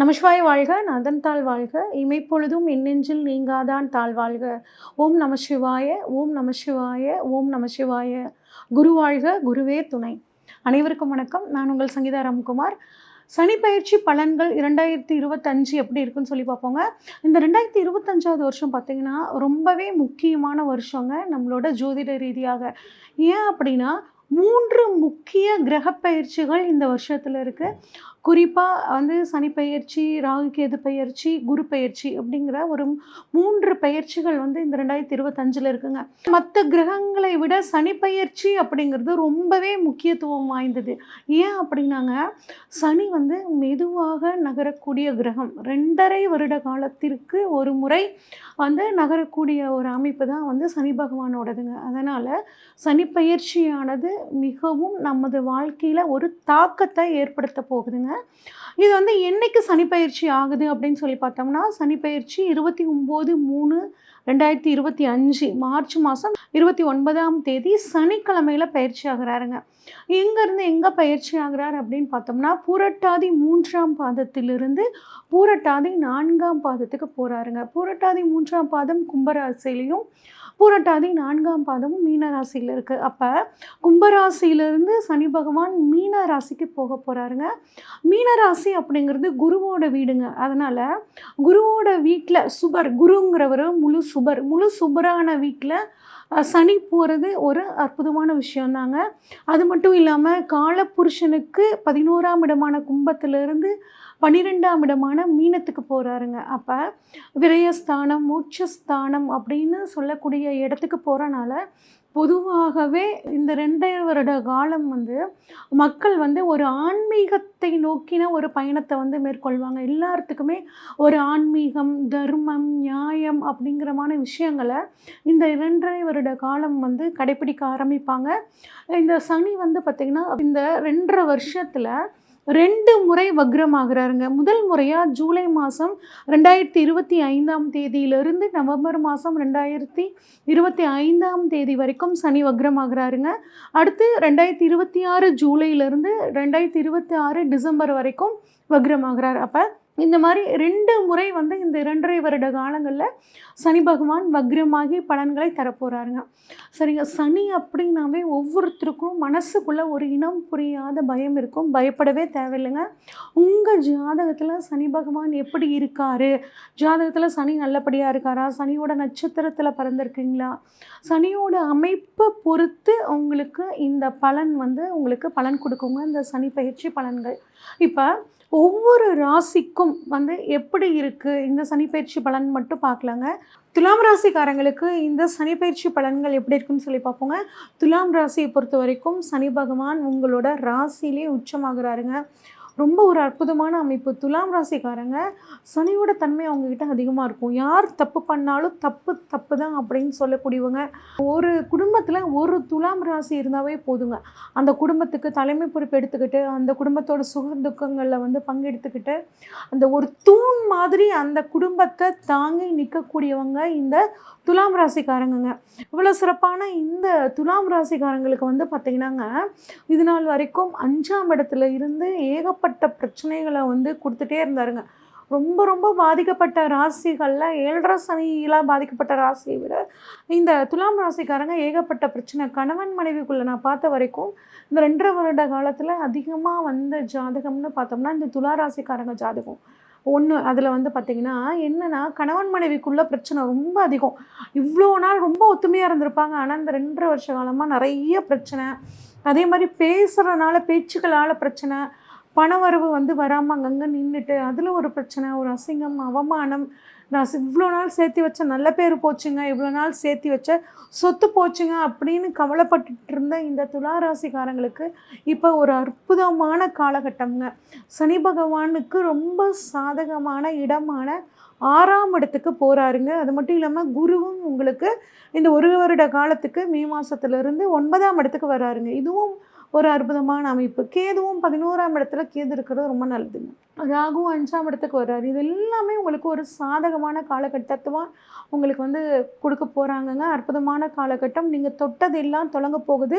நமசிவாய் வாழ்க நதன் தாழ் வாழ்க. இமைப்பொழுதும் எண்ணெஞ்சில் நீங்காதான் தாழ் வாழ்க. ஓம் நமசிவாய ஓம் நமசிவாய ஓம் நமசிவாய. குரு வாழ்க குருவே துணை. அனைவருக்கும் வணக்கம். நான் உங்கள் சங்கீதா ராம்குமார். சனி பயிற்சி பலன்கள் இரண்டாயிரத்தி இருபத்தஞ்சு எப்படி இருக்குன்னு சொல்லி பார்ப்போங்க. இந்த ரெண்டாயிரத்தி இருபத்தஞ்சாவது வருஷம் பார்த்திங்கன்னா ரொம்பவே முக்கியமான வருஷங்க நம்மளோட ஜோதிட ரீதியாக. ஏன் அப்படின்னா மூன்று முக்கிய கிரக பயிற்சிகள் இந்த வருஷத்தில் இருக்குது குறிப்பாக வந்து சனி பயிற்சி ராகு கேது பயிற்சி குரு பயிற்சி அப்படிங்கிற ஒரு மூன்று பயிற்சிகள் வந்து இந்த ரெண்டாயிரத்தி இருபத்தஞ்சில் இருக்குங்க. மற்ற கிரகங்களை விட சனி பயிற்சி அப்படிங்கிறது ரொம்பவே முக்கியத்துவம் வாய்ந்தது. ஏன் அப்படின்னாங்க? சனி வந்து மெதுவாக நகரக்கூடிய கிரகம். ரெண்டரை வருட காலத்திற்கு ஒரு முறை வந்து நகரக்கூடிய ஒரு அமைப்பு தான் வந்து சனி பகவானோடதுங்க. அதனால் சனி பயிற்சியானது மிகவும் நமது வாழ்க்கையில் ஒரு தாக்கத்தை ஏற்படுத்த போகுதுங்க. இது வந்து என்னைக்கு சனிப்பயிற்சி ஆகுது அப்படின்னு சொல்லி பார்த்தோம்னா சனிப்பயிற்சி இருபத்தி ஒம்பது மூணு ரெண்டாயிரத்தி இருபத்தி அஞ்சு மார்ச் மாதம் இருபத்தி ஒன்பதாம் தேதி சனிக்கிழமையில் பயிற்சி ஆகிறாருங்க. எங்கேருந்து எங்கே பயிற்சி ஆகிறார் அப்படின்னு பார்த்தோம்னா பூரட்டாதி மூன்றாம் பாதத்திலிருந்து பூரட்டாதி நான்காம் பாதத்துக்கு போகிறாருங்க பூரட்டாதி மூன்றாம் பாதம் கும்பராசிலையும் பூரட்டாதி நான்காம் பாதமும் மீன ராசியில் இருக்குது அப்போ கும்பராசியிலிருந்து சனி பகவான் மீன ராசிக்கு போக போகிறாருங்க மீன ராசி அப்படிங்கிறது குருவோட வீடுங்க. அதனால் குருவோட வீட்டில் சுபர் குருங்கிறவர் முழு சுபர். முழு சுபரான வீட்டில் சனி போகிறது ஒரு அற்புதமான விஷயந்தாங்க. அது மட்டும் இல்லாமல் காலப்புருஷனுக்கு பதினோராம் இடமான கும்பத்திலிருந்து பன்னிரெண்டாம் இடமான மீனத்துக்கு போகிறாருங்க அப்போ விரயஸ்தானம் மூச்சஸ்தானம் அப்படின்னு சொல்லக்கூடிய இடத்துக்கு போகிறனால பொதுவாகவே இந்த ரெண்டரை வருட காலம் வந்து மக்கள் வந்து ஒரு ஆன்மீகத்தை நோக்கின ஒரு பயணத்தை வந்து மேற்கொள்வாங்க. எல்லாத்துக்குமே ஒரு ஆன்மீகம் தர்மம் நியாயம் அப்படிங்கிறமான விஷயங்களை இந்த இரண்டரை வருட காலம் வந்து கடைப்பிடிக்க ஆரம்பிப்பாங்க. இந்த சனி வந்து பார்த்திங்கன்னா இந்த ரெண்டரை வருஷத்தில் ரெண்டு முறை வக்ரமாகிறாருங்க. முதல் முறையாக ஜூலை மாதம் ரெண்டாயிரத்தி இருபத்தி ஐந்தாம் தேதியிலிருந்து நவம்பர் மாதம் ரெண்டாயிரத்தி இருபத்தி ஐந்தாம் தேதி வரைக்கும் சனி வக்ரமாகிறாருங்க. அடுத்து ரெண்டாயிரத்தி இருபத்தி ஆறு ஜூலையிலேருந்து ரெண்டாயிரத்தி இருபத்தி ஆறு டிசம்பர் வரைக்கும் வக்ரமாகிறார். அப்போ இந்த மாதிரி ரெண்டு முறை வந்து இந்த இரண்டரை வருட காலங்களில் சனி பகவான் வக்ரமாகி பலன்களை தரப்போகிறாருங்க சரிங்க சனி அப்படின்னாவே ஒவ்வொருத்தருக்கும் மனசுக்குள்ளே ஒரு இனம் புரியாத பயம் இருக்கும். பயப்படவே தேவையில்லைங்க. உங்கள் ஜாதகத்தில் சனி பகவான் எப்படி இருக்கார்? ஜாதகத்தில் சனி நல்லபடியாக இருக்காரா? சனியோட நட்சத்திரத்தில் பிறந்திருக்கீங்களா? சனியோட அமைப்பை பொறுத்து உங்களுக்கு இந்த பலன் வந்து உங்களுக்கு பலன் கொடுக்குங்க. இந்த சனி பயிற்சி பலன்கள். இப்போ ஒவ்வொரு ராசிக்கும் வந்து எப்படி இருக்குது இந்த சனிப்பயிற்சி பலன் மட்டும் பார்க்கலாங்க. துலாம் ராசிக்காரங்களுக்கு இந்த சனிப்பயிற்சி பலன்கள் எப்படி இருக்குன்னு சொல்லி பார்ப்போங்க. துலாம் ராசியை பொறுத்த வரைக்கும் சனி பகவான் உங்களோட ராசியிலே உச்சமாகிறாருங்க. ரொம்ப ஒரு அற்புதமான அமைப்பு. துலாம் ராசிக்காரங்க சனியோட தன்மை அவங்கக்கிட்ட அதிகமாக இருக்கும். யார் தப்பு பண்ணாலும் தப்பு தப்பு தான் அப்படின்னு சொல்லக்கூடியவங்க. ஒரு குடும்பத்தில் ஒரு துலாம் ராசி இருந்தாவே போதுங்க. அந்த குடும்பத்துக்கு தலைமை பொறுப்பு எடுத்துக்கிட்டு அந்த குடும்பத்தோட சுக துக்கங்களில் வந்து பங்கெடுத்துக்கிட்டு அந்த ஒரு தூண் மாதிரி அந்த குடும்பத்தை தாங்கி நிற்கக்கூடியவங்க இந்த துலாம் ராசிக்காரங்கங்க. இவ்வளோ சிறப்பான இந்த துலாம் ராசிக்காரங்களுக்கு வந்து பார்த்திங்கன்னாங்க இது நாள் வரைக்கும் அஞ்சாம் இடத்துல இருந்து ஏகப்பட்ட பிரச்சனைகளை வந்து கொடுத்துட்டே இருந்தாருங்க. ரொம்ப ரொம்ப பாதிக்கப்பட்ட ராசிகளில் ஏழரை சனியெலாம் பாதிக்கப்பட்ட ராசியை விட இந்த துலாம் ராசிக்காரங்க ஏகப்பட்ட பிரச்சனை. கணவன் மனைவிக்குள்ளே நான் பார்த்த வரைக்கும் இந்த ரெண்டரை வருட காலத்தில் அதிகமாக வந்த ஜாதகம்னு பார்த்தோம்னா இந்த துலா ராசிக்காரங்க ஜாதகம். ஒன்று அதில் வந்து பார்த்திங்கன்னா என்னென்னா கணவன் மனைவிக்குள்ள பிரச்சனை ரொம்ப அதிகம். இவ்வளோ நாள் ரொம்ப ஒத்துமையாக இருந்திருப்பாங்க. ஆனால் இந்த ரெண்டரை வருஷ காலமாக நிறைய பிரச்சனை. அதே மாதிரி பேசுகிறனால பேச்சுக்களால் பிரச்சனை. பணவரவு வந்து வராமல் அங்கங்கே நின்றுட்டு அதில் ஒரு பிரச்சனை ஒரு அசிங்கம் அவமானம். நான் இவ்வளோ நாள் சேர்த்து வச்ச நல்ல பேர் போச்சுங்க இவ்வளோ நாள் சேர்த்து வச்ச சொத்து போச்சுங்க அப்படின்னு கவலைப்பட்டுட்டு இருந்த இந்த துளாராசிக்காரங்களுக்கு இப்போ ஒரு அற்புதமான காலகட்டம்ங்க. சனி பகவானுக்கு ரொம்ப சாதகமான இடமான ஆறாம் இடத்துக்கு போகிறாருங்க அது மட்டும் இல்லாமல் குருவும் உங்களுக்கு இந்த ஒரு வருட காலத்துக்கு மே மாதத்துலேருந்து ஒன்பதாம் இடத்துக்கு வராருங்க. இதுவும் ஒரு அற்புதமான அமைப்பு. கேதுவும் பதினோராம் இடத்துல கேது இருக்கிறது ரொம்ப நல்லதுங்க. ராகு அஞ்சாம் இடத்துக்கு வர்றாரு. இது எல்லாமே உங்களுக்கு ஒரு சாதகமான காலகட்டத்துவா உங்களுக்கு வந்து கொடுக்க போகிறாங்கங்க அற்புதமான காலகட்டம். நீங்கள் தொட்டதெல்லாம் தொடங்க போகுது.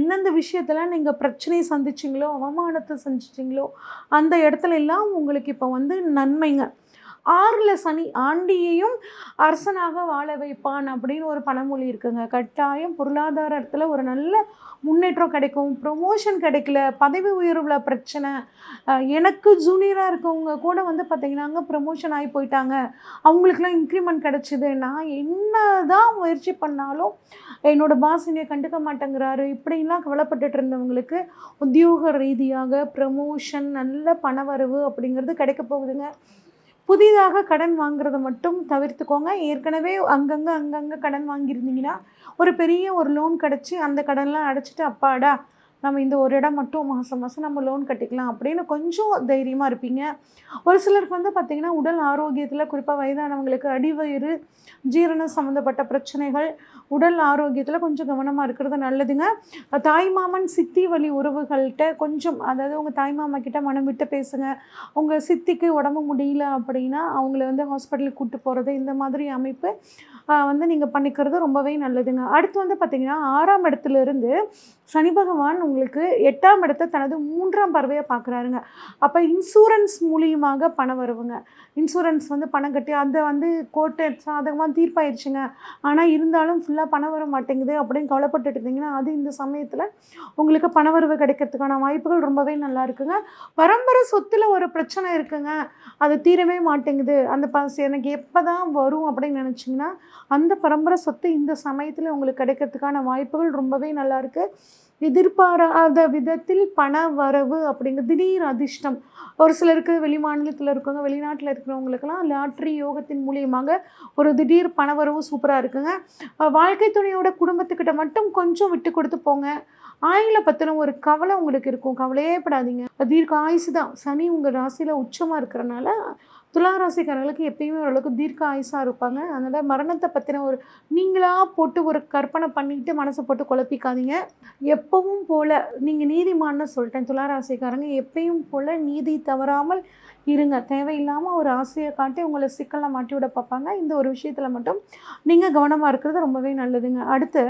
எந்தெந்த விஷயத்தில் நீங்கள் பிரச்சனையை சந்திச்சிங்களோ அவமானத்தை சந்திச்சிங்களோ அந்த இடத்துல எல்லாம் உங்களுக்கு இப்போ வந்து நன்மைங்க. ஆறில் சனி ஆண்டியையும் அரசனாக வாழ வைப்பான் அப்படின்னு ஒரு பழமொழி இருக்குங்க. கட்டாயம் பொருளாதாரத்தில் ஒரு நல்ல முன்னேற்றம் கிடைக்கும். ப்ரொமோஷன் கிடைக்கல. பதவி உயர்வில் பிரச்சனை. எனக்கு ஜூனியராக இருக்கவங்க கூட வந்து பார்த்திங்கன்னாங்க ப்ரொமோஷன் ஆகி போயிட்டாங்க. அவங்களுக்குலாம் இன்க்ரிமெண்ட் கிடச்சிது. நான் என்ன தான் முயற்சி பண்ணாலும் என்னோடய பாஸ் என்னை கண்டுக்க மாட்டேங்கிறாரு. இப்படிலாம் கவலைப்பட்டுட்டு இருந்தவங்களுக்கு உத்தியோக ரீதியாக ப்ரமோஷன் நல்ல பணவரவு அப்படிங்கிறது கிடைக்க போகுதுங்க. புதிதாக கடன் வாங்குறத மட்டும் தவிர்த்துக்கோங்க. ஏற்கனவே அங்கங்கே அங்கங்கே கடன் வாங்கியிருந்தீங்கன்னா ஒரு பெரிய ஒரு லோன் கிடச்சி அந்த கடன்லாம் அடைச்சிட்டு அப்பாடா நம்ம இந்த ஒரு இடம் மட்டும் மாதம் மாதம் நம்ம லோன் கட்டிக்கலாம் அப்படின்னு கொஞ்சம் தைரியமாக இருப்பீங்க. ஒரு சிலருக்கு வந்து பார்த்திங்கன்னா உடல் ஆரோக்கியத்தில் குறிப்பாக வயதானவங்களுக்கு அடிவயிறு ஜீரணம் சம்மந்தப்பட்ட பிரச்சனைகள் உடல் ஆரோக்கியத்தில் கொஞ்சம் கவனமாக இருக்கிறது நல்லதுங்க. தாய் மாமன் சித்தி வழி உறவுகள்கிட்ட கொஞ்சம் அதாவது உங்கள் தாய் மாமா கிட்ட மனம் விட்டு பேசுங்க. உங்கள் சித்திக்கு உடம்பு முடியல அப்படின்னா அவங்கள வந்து ஹாஸ்பிட்டலுக்கு கூப்பிட்டு போகிறது இந்த மாதிரி அமைப்பு வந்து நீங்கள் பண்ணிக்கிறது ரொம்பவே நல்லதுங்க. அடுத்து வந்து பார்த்திங்கன்னா ஆறாம் இடத்துல இருந்து சனி பகவான் உங்களுக்கு எட்டாம் இடத்தை தனது மூன்றாம் பறவையை பார்க்குறாருங்க அப்போ இன்சூரன்ஸ் மூலியமாக பணம் வருவுங்க. இன்சூரன்ஸ் வந்து பணம் கட்டி அதை வந்து கோர்ட்டு சாதகமாக தீர்ப்பாயிருச்சுங்க. ஆனால் இருந்தாலும் ஃபுல்லாக பணம் வர மாட்டேங்குது அப்படின்னு கவலைப்பட்டுட்டு இருந்தீங்கன்னா அது இந்த சமயத்தில் உங்களுக்கு பணவரவு கிடைக்கிறதுக்கான வாய்ப்புகள் ரொம்பவே நல்லா இருக்குங்க. பரம்பரை சொத்தில் ஒரு பிரச்சனை இருக்குங்க. அது தீரவே மாட்டேங்குது. அந்த ப எனக்கு எப்போ தான் வரும் அப்படின்னு நினச்சிங்கன்னா அந்த பரம்பரை சொத்து இந்த சமயத்தில் உங்களுக்கு கிடைக்கிறதுக்கான வாய்ப்புகள் ரொம்பவே நல்லா இருக்கு எதிர்பாராத விதத்தில் பண வரவு அப்படிங்கிற திடீர் அதிர்ஷ்டம். ஒரு சிலருக்கு வெளி மாநிலத்தில் இருக்கவங்க வெளிநாட்டில் இருக்கிறவங்களுக்கெல்லாம் லாட்ரி யோகத்தின் மூலியமாக ஒரு திடீர் பணவரவு சூப்பராக இருக்குங்க. வாழ்க்கை துணையோட குடும்பத்துக்கிட்ட மட்டும் கொஞ்சம் விட்டு கொடுத்து போங்க. ஆயில பற்றின ஒரு கவலை உங்களுக்கு இருக்கும். கவலையே படாதீங்க. தீர்க்க ஆயுசு தான். சனி உங்கள் ராசியில் உச்சமாக இருக்கிறனால துளாராசிக்காரர்களுக்கு எப்பயுமே ஓரளவுக்கு தீர்க்க ஆயுசாக இருப்பாங்க. அதனால் மரணத்தை பற்றின ஒரு நீங்களாக போட்டு ஒரு கற்பனை பண்ணிக்கிட்டு மனசை போட்டு குழப்பிக்காதீங்க. எப்பவும் போல் நீங்கள் நீதிமான்னு சொல்லிட்டேன். துளாராசிக்காரங்க எப்பயும் போல் நீதி தவறாமல் இருங்க. தேவையில்லாமல் ஒரு ஆசையை காட்டி உங்களை சிக்கலில் மாட்டி விட பார்ப்பாங்க. இந்த ஒரு விஷயத்தில் மட்டும் நீங்கள் கவனமாக இருக்கிறது ரொம்பவே நல்லதுங்க. அடுத்து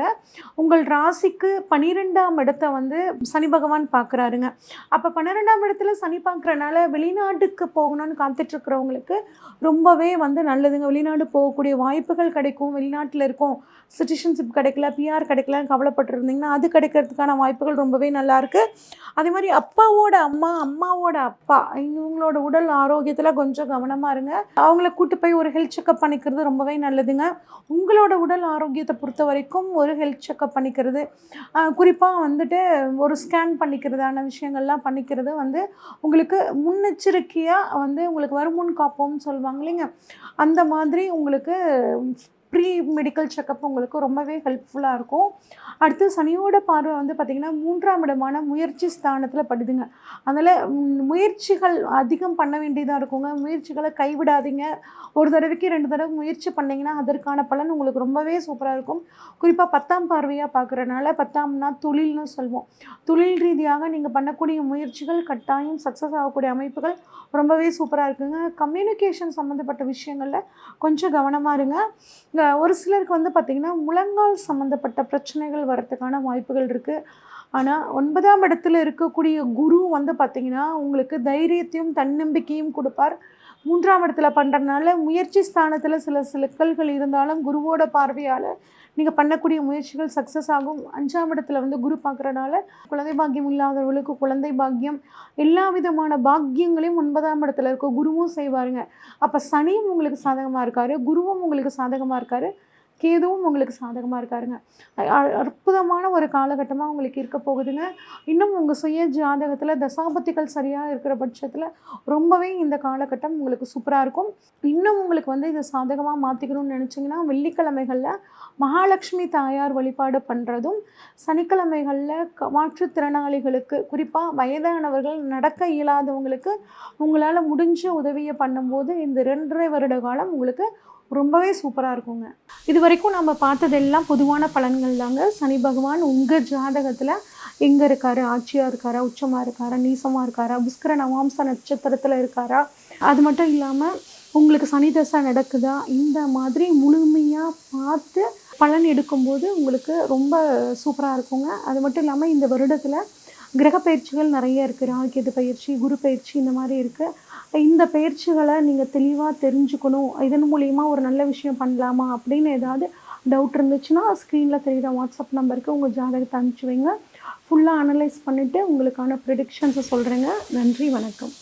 உங்கள் ராசிக்கு பன்னிரெண்டாம் இடத்த வந்து சனி பகவான் பார்க்குறாருங்க. அப்போ பன்னிரெண்டாம் இடத்துல சனி பார்க்குறனால வெளிநாட்டுக்கு போகணும்னு காத்துட்ருக்கிறவங்களுக்கு ரொம்பவே வந்து நல்லதுங்க. வெளிநாடு போகக்கூடிய வாய்ப்புகள் கிடைக்கும். வெளிநாட்டில் இருக்கும். சிட்டிசன்ஷிப் கிடைக்கல பிஆர் கிடைக்கலன்னு கவலைப்பட்டிருந்தீங்கன்னா அது கிடைக்கிறதுக்கான வாய்ப்புகள் ரொம்பவே நல்லாயிருக்கு அதே மாதிரி அப்பாவோட அம்மா அம்மாவோட அப்பா இவங்களோட உடல் ஆரோக்கியத்தில் கொஞ்சம் கவனமாக இருங்க. அவங்கள கூட்டு போய் ஒரு ஹெல்த் செக்கப் பண்ணிக்கிறது ரொம்பவே நல்லதுங்க. உங்களோட உடல் ஆரோக்கியத்தை பொறுத்த வரைக்கும் ஒரு ஹெல்த் செக்கப் பண்ணிக்கிறது குறிப்பாக வந்துட்டு ஒரு ஸ்கேன் பண்ணிக்கிறதான விஷயங்கள்லாம் பண்ணிக்கிறது வந்து உங்களுக்கு முன்னெச்சரிக்கையாக வந்து உங்களுக்கு வருமுன் காப்போம்னு சொல்லுவாங்க இல்லைங்க. அந்த மாதிரி உங்களுக்கு ப்ரீ மெடிக்கல் செக்கப் உங்களுக்கு ரொம்பவே ஹெல்ப்ஃபுல்லாக இருக்கும். அடுத்து சனியோட பார்வை வந்து பார்த்திங்கன்னா மூன்றாம் இடமான முயற்சி ஸ்தானத்தில் படுதுங்க. அதனால் முயற்சிகள் அதிகம் பண்ண வேண்டியதாக இருக்குங்க. முயற்சிகளை கைவிடாதீங்க. ஒரு தடவைக்கு ரெண்டு தடவை முயற்சி பண்ணிங்கன்னா அதற்கான பலன் உங்களுக்கு ரொம்பவே சூப்பராக இருக்கும். குறிப்பாக பத்தாம் பார்வையாக பார்க்குறனால பத்தாம்னா தொழில்னு சொல்வோம். தொழில் ரீதியாக நீங்கள் பண்ணக்கூடிய முயற்சிகள் கட்டாயம் சக்ஸஸ் ஆகக்கூடிய அமைப்புகள் ரொம்பவே சூப்பராக இருக்குங்க. கம்யூனிகேஷன் சம்மந்தப்பட்ட விஷயங்களில் கொஞ்சம் கவனமாக இருங்க. ஒரு சிலருக்கு வந்து பார்த்திங்கன்னா முழங்கால் சம்மந்தப்பட்ட பிரச்சனைகள் வரத்துக்கான வாய்ப்புகள் இருக்குது ஆனால் ஒன்பதாம் இடத்துல இருக்கக்கூடிய குரு வந்து பார்த்திங்கன்னா உங்களுக்கு தைரியத்தையும் தன்னம்பிக்கையும் கொடுப்பார். மூன்றாம் இடத்துல பண்ணுறதுனால முயற்சி ஸ்தானத்தில் சில சிக்கல்கள் இருந்தாலும் குருவோட பார்வையால் நீங்கள் பண்ணக்கூடிய முயற்சிகள் சக்ஸஸ் ஆகும். அஞ்சாம் இடத்துல வந்து குரு பார்க்குறனால குழந்தை பாக்கியம் இல்லாதவர்களுக்கு குழந்தை பாக்கியம் எல்லா விதமான பாக்கியங்களையும் ஒன்பதாம் இடத்துல இருக்க குருவும் செய்வாருங்க. அப்போ சனியும் உங்களுக்கு சாதகமாக இருக்காரு குருவும் உங்களுக்கு சாதகமாக இருக்காரு. கேதுவும் உங்களுக்கு சாதகமாக இருக்காருங்க. அற்புதமான ஒரு காலகட்டமாக உங்களுக்கு இருக்க போகுதுங்க. இன்னும் உங்கள் சுய ஜாதகத்தில் தசாபத்திகள் சரியாக இருக்கிற பட்சத்தில் ரொம்பவே இந்த காலகட்டம் உங்களுக்கு சூப்பராக இருக்கும். இன்னும் உங்களுக்கு வந்து இதை சாதகமாக மாற்றிக்கணும்னு நினச்சிங்கன்னா வெள்ளிக்கிழமைகளில் மகாலட்சுமி தாயார் வழிபாடு பண்ணுறதும் சனிக்கிழமைகளில் க மாற்றுத்திறனாளிகளுக்கு குறிப்பாக வயதானவர்கள் நடக்க இயலாதவங்களுக்கு உங்களால் முடிஞ்ச உதவியை பண்ணும்போது இந்த ரெண்டரை வருட காலம் உங்களுக்கு ரொம்பவே சூப்பராக இருக்குங்க. இது வரைக்கும் நம்ம பார்த்ததெல்லாம் பொதுவான பலன்கள் தாங்க. சனி பகவான் உங்கள் ஜாதகத்தில் எங்கே இருக்காரு? ஆட்சியாக இருக்காரா? உச்சமாக இருக்காரா? நீசமாக இருக்காரா? புஷ்கர நவாம்ச நட்சத்திரத்தில் இருக்காரா? அது மட்டும் இல்லாமல் உங்களுக்கு சனி தசை நடக்குதா? இந்த மாதிரி முழுமையாக பார்த்து பலன் எடுக்கும்போது உங்களுக்கு ரொம்ப சூப்பராக இருக்குங்க. அது மட்டும் இல்லாமல் இந்த வருடத்தில் கிரக பயிற்சிகள் நிறைய இருக்குது ராகேது பயிற்சி குரு பயிற்சி இந்த மாதிரி இருக்குது இந்த பயிற்சிகளை நீங்கள் தெளிவாக தெரிஞ்சுக்கணும். இதன் மூலிமா ஒரு நல்ல விஷயம் பண்ணலாமா அப்படின்னு ஏதாவது டவுட் இருந்துச்சுன்னா ஸ்க்ரீனில் தெரிகிற வாட்ஸ்அப் நம்பருக்கு உங்கள் ஜாதகத்தை அனுப்பிச்சி வைங்க. ஃபுல்லாக அனலைஸ் பண்ணிவிட்டு உங்களுக்கான ப்ரிடிக்ஷன்ஸை சொல்கிறேங்க நன்றி வணக்கம்.